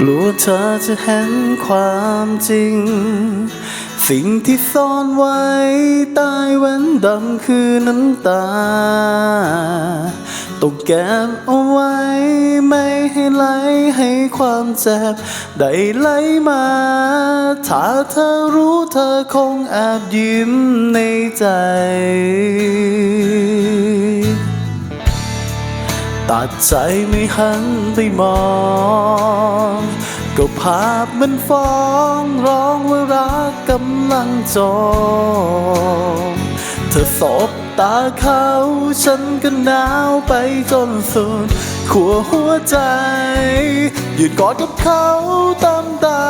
กลัวเธอจะเห็นความจริง สิ่งที่ซ่อนไว้ใต้แว่นดำคือน้ำตาต้องแก็บเอาไว้ ไม่ให้ไหลให้ความเจ็บ ได้ไหลมา ถ้าเธอรู้เธอคงแอบยิ้มในใจ ตัดใจไม่หันไปมอง ก็ภาพมันฟ้องร้องว่ารักกำลังจองเธอสบตาเขาฉันก็หนาวไปจนสุดขัวหัวใจยืนกอดกับเขาตามตา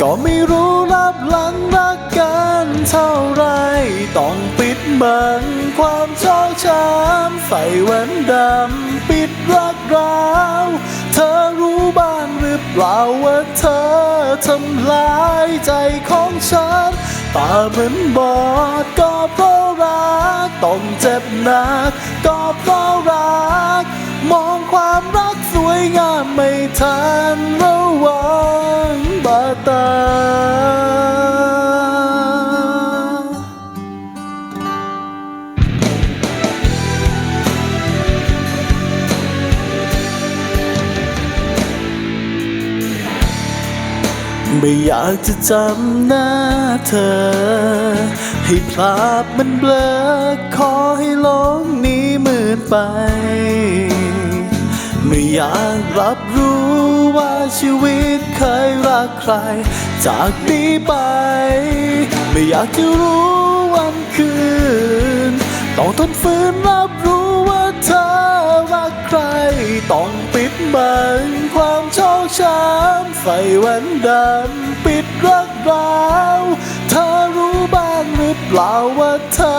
ก็ไม่รู้รับหลังรักกันเท่าไร ต้องปิดบังความชอกช้ำใส่แว่นดำปิดรักราว เธอรู้บ้างหรือเปล่าว่าเธอทำลายใจของฉันตาเหมือนบอดก็เพราะรัก ต้องเจ็บหนัก ก็เพราะรัก มองความรักสวยงามไม่ทันระวัง ตา ไม่อยากจะจำหน้าเธอ ให้ภาพมันเบลอขอให้โลกนี้มืดไป ไม่อยากรับรู้ว่าชีวิตเคยรักใคร จากนี้ไป ไม่อยากจะรู้วันคืน ต้องทนฝืนรับรู้ว่าเธอรักใคร ต้องปิดบังความชอกช้ำใส่แว่นดำปิดรักร้าว เปล่าว่าเธอ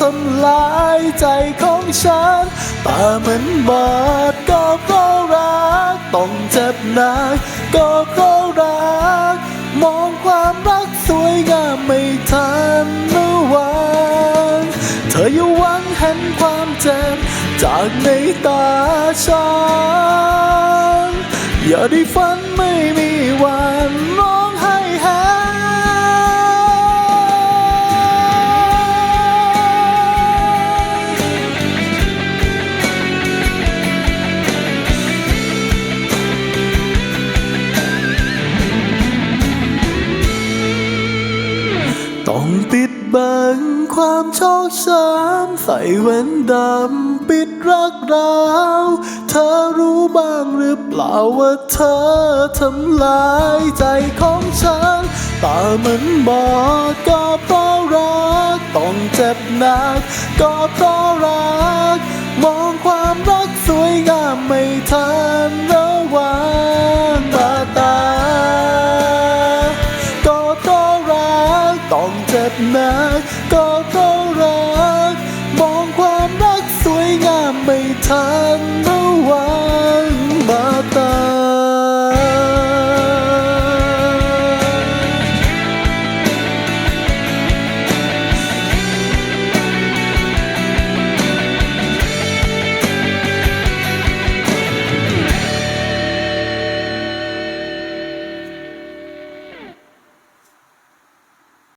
ทำลายใจของฉันตาเหมือนบอดก็เพราะรัก ต้องเจ็บหนักก็เพราะรัก มองความรักสวยงามไม่ทันระวังเธออย่าหวังเห็นความเจ็บ จากในตาฉัน อย่าได้ฝันไม่มีวันร้อง ต้องปิดบังความชอกช้ำใส่แว่นดำปิดรักราว เธอรู้บ้างหรือเปล่าว่าเธอทำลายใจของฉันตาเหมือนบอดก็เพราะรัก ต้องเจ็บหนัก ก็เพราะรัก มองความรักสวยงามไม่ทัน ต้องเจ็บหนักก็เพราะรัก มองความรักสวยงามไม่ทัน